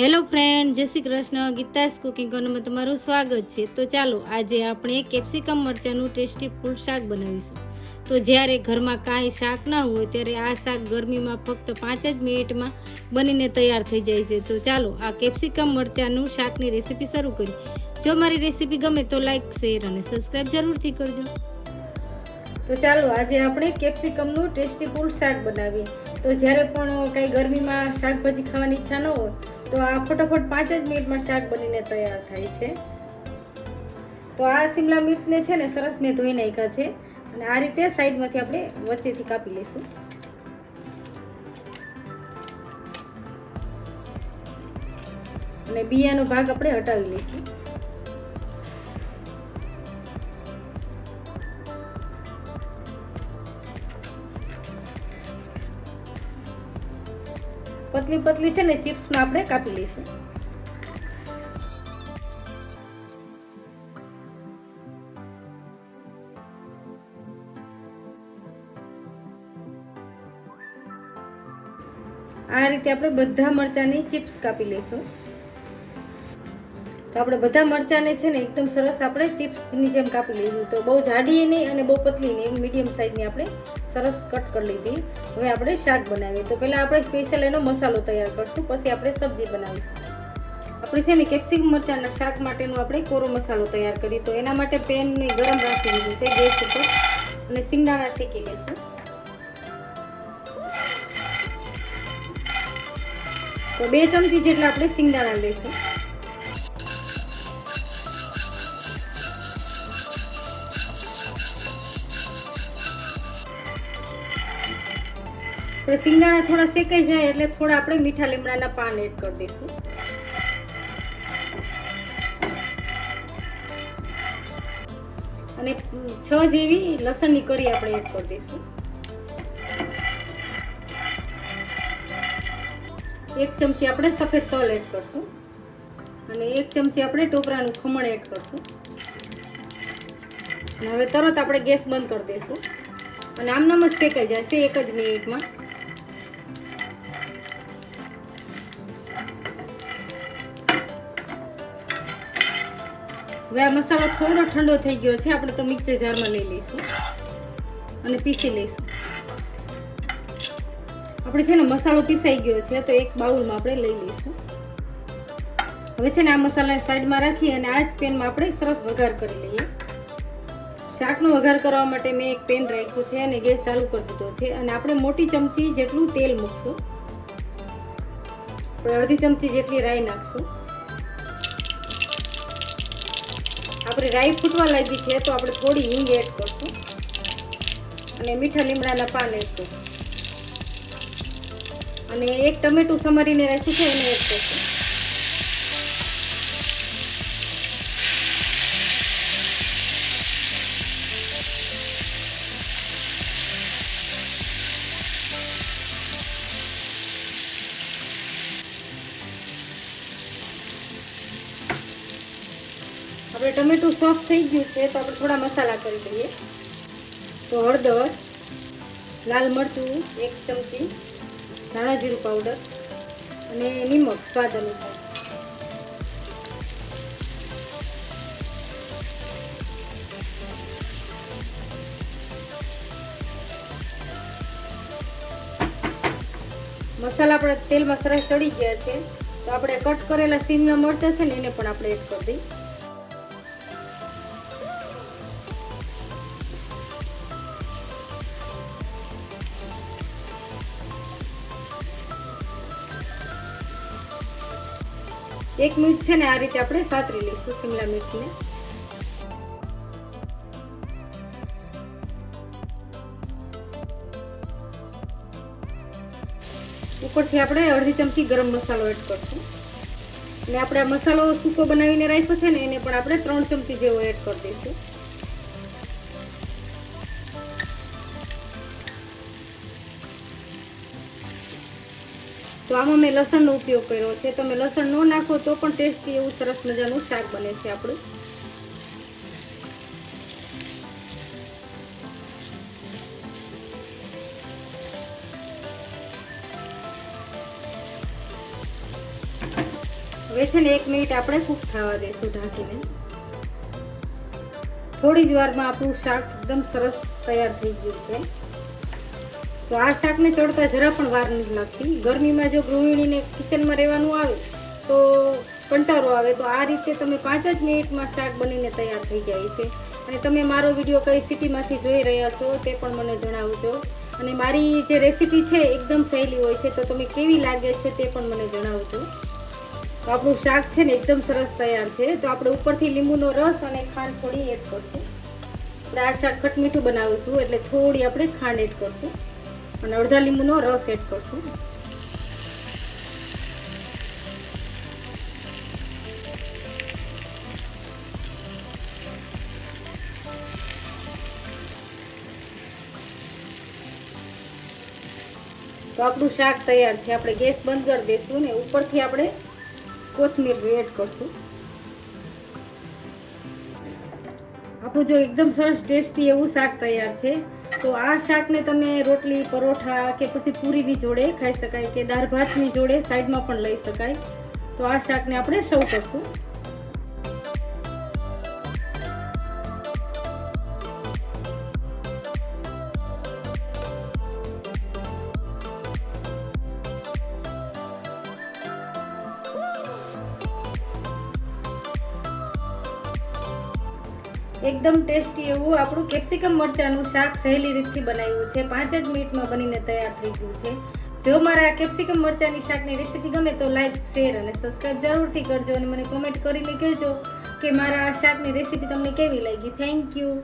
Hello friend, Jay Shri Krishna. Geeta's cooking કોર્નરમાં તમારું સ્વાગત છે. તો ચાલો, આજે આપણે કેપ્સિકમ મરચાંનું ટેસ્ટી ફૂલ શાક બનાવીશું. તો જ્યારે ઘરમાં કાંઈ શાક ના હોય, ત્યારે આ શાક ગરમીમાં ફક્ત પાંચ જ મિનિટમાં બનીને તૈયાર થઈ જાય છે. તો ચાલો, આ કેપ્સિકમ મરચાંનું શાકની રેસીપી શરૂ કરી જો મારી રેસીપી ગમે તો લાઈક, શેર અને સબસ્ક્રાઈબ જરૂરથી કરજો. તો ચાલો, આજે આપણે કેપ્સિકમનું ટેસ્ટી ફૂલ શાક બનાવીએ. તો જ્યારે પણ કંઈ ગરમીમાં શાકભાજી ખાવાની ઈચ્છા ન હોય, તો આ ફટાફટ પાંચ જ મિનિટમાં શાક બનીને તૈયાર થાય છે. તો આ શિમલા મિર્ચને છે ને સરસ મેં ધોઈ નાખ્યા છે અને આ રીતે સાઈડમાંથી આપણે વચ્ચેથી કાપી લઈશું. અને બિયાનો ભાગ આપણે હટાવી લઈશું. પતલી પતલી છે ને ચિપ્સમાં આપણે કાપી લઈશું. આ રીતે આપણે બધા મરચાંની ચિપ્સ કાપી લઈશું. તો આપણે બધા મરચાંને છે ને એકદમ સરસ આપણે ચિપ્સની જેમ કાપી લઈશું. તો બહુ જાડી નહીં અને બહુ પતલી નહીં, મીડિયમ સાઇઝની આપણે સરસ કટ કરી લીધી. હવે આપણે શાક બનાવીએ. તો પહેલાં આપણે સ્પેશિયલ એનો મસાલો તૈયાર કરશું. પછી આપણે સબ્જી બનાવીશું. આપણે છે ને કેપ્સિકમ મરચાંના શાક માટેનો આપણે કોરો મસાલો તૈયાર કરીએ. તો એના માટે પેનને ગરમ રાખી દીધું છે ગેસ ઉપર. અને સિંગદાણા શેકી લઈશું. તો બે ચમચી જેટલા આપણે સિંગદાણા લઈશું. આપણે સિંગદાણા થોડા શેકાઈ જાય એટલે થોડા આપણે મીઠા લીમડાના પાન એડ કરી દઈશું. અને છ જેવી લસણની કરી આપણે એડ કરી દઈશું. એક ચમચી આપણે સફેદ તલ એડ કરશું. અને એક ચમચી આપણે ટોપરાનું ખમણ એડ કરશું. અને હવે તરત આપણે ગેસ બંધ કરી દઈશું. અને આમનામ જ શેકાઈ જશે એક જ મિનિટમાં. હવે આ મસાલો થોડો ઠંડો થઈ ગયો છે, આપણે તો મિક્સર જારમાં લઈ લઈશું અને પીસી લઈશું. આપણે છે ને મસાલો પીસાઈ ગયો છે, તો એક બાઉલમાં આપણે લઈ લઈશું. હવે છે ને આ મસાલાને સાઈડમાં રાખી અને આ જ પેનમાં આપણે સરસ વઘાર કરી લઈએ. શાકનો વઘાર કરવા માટે મેં એક પેન રાખ્યું છે અને ગેસ ચાલુ કરી દીધો છે અને આપણે મોટી ચમચી જેટલું તેલ મૂકશું. આપણે અડધી ચમચી જેટલી રાઈ નાખશું. આપણે રાઈ ફૂટવા લાગી છે, તો આપણે થોડી હિંગ એડ કરશું. અને મીઠા લીમડાના પાન એડ કરશું. અને એક ટમેટું સમારીને રાખ્યું છે, એને એડ કરશું. ટમેટું સોફ્ટ થઈ ગયું છે, તો આપણે થોડા મસાલા કરી દઈએ. તો હળદર, લાલ મરચું, એક ચમચી, ધાણા જીરું પાવડર અને નિમક, સ્વાદ અનુસાર. મસાલા આપણે તેલમાં સરસ ચડી ગયા છે. તો આપણે કટ કરેલા સીમના મરચાં છે ને, એને પણ આપણે એડ કરી દઈએ. એક મિનિટ છે ને આ રીતે આપણે સાતરી લઈશું શિમલા મિર્ચને. ઉપરથી આપણે અડધી ચમચી ગરમ મસાલો એડ કરશું. અને આપણે આ મસાલો સૂકો બનાવીને રાખ્યો છે ને એને પણ આપણે ત્રણ ચમચી જેવો એડ કરી દઈશું. તો આમાં મેં લસણનો ઉપયોગ કર્યો છે. તમે લસણ ન નાખો તો પણ ટેસ્ટી એવું સરસ મજાનું શાક બને છે આપણું. હવે છે ને એક મિનિટ આપણે કૂક થવા દઈશું ઢાંકીને. થોડી જ વારમાં આપણું શાક એકદમ સરસ તૈયાર થઈ ગયું છે. તો આ શાકને ચડતા જરા પણ વાર નથી લાગતી. ગરમીમાં જો ગૃહિણીને કિચનમાં રહેવાનું આવે, તો કંટાળો આવે. તો આ રીતે તમે પાંચ જ મિનિટમાં શાક બનીને તૈયાર થઈ જાય છે. અને તમે મારો વીડિયો કઈ સિટીમાંથી જોઈ રહ્યા છો તે પણ મને જણાવજો. અને મારી જે રેસીપી છે એકદમ સહેલી હોય છે, તો તમે કેવી લાગે છે તે પણ મને જણાવજો. તો આપણું શાક છે ને એકદમ સરસ તૈયાર છે. તો આપણે ઉપરથી લીંબુનો રસ અને ખાંડ થોડી એડ કરશું. આપણે આ શાક ખટમીઠું બનાવીશું, એટલે થોડી આપણે ખાંડ એડ કરશું. અને અડધા લીંબુનો રસ એડ કરશું. તો આપણું શાક તૈયાર છે. આપણે ગેસ બંધ કરી દઈશું ને ઉપરથી આપણે કોથમીર એડ કરશું. આપણું જો એકદમ સરસ ટેસ્ટી એવું શાક તૈયાર છે, તો આ શાકને તમે રોટલી, પરોઠા કે પછી પૂરીની જોડે ખાઈ શકાય કે દાળ ભાતની જોડે સાઈડમાં પણ લઈ શકાય. તો આ શાકને આપણે સૌ કરશું. એકદમ ટેસ્ટી એવું આપણું કેપ્સિકમ મરચાંનું શાક સહેલી રીતથી બનાવ્યું છે. પાંચ જ મિનિટમાં બનીને તૈયાર થઈ ગયું છે. જો મારા કેપ્સિકમ મરચાંની શાકની રેસીપી ગમે તો લાઈક, શેર અને સબસ્ક્રાઈબ જરૂરથી કરજો અને મને કોમેન્ટ કરીને કહેજો કે મારા આ શાકની રેસીપી તમને કેવી લાગી. Thank you.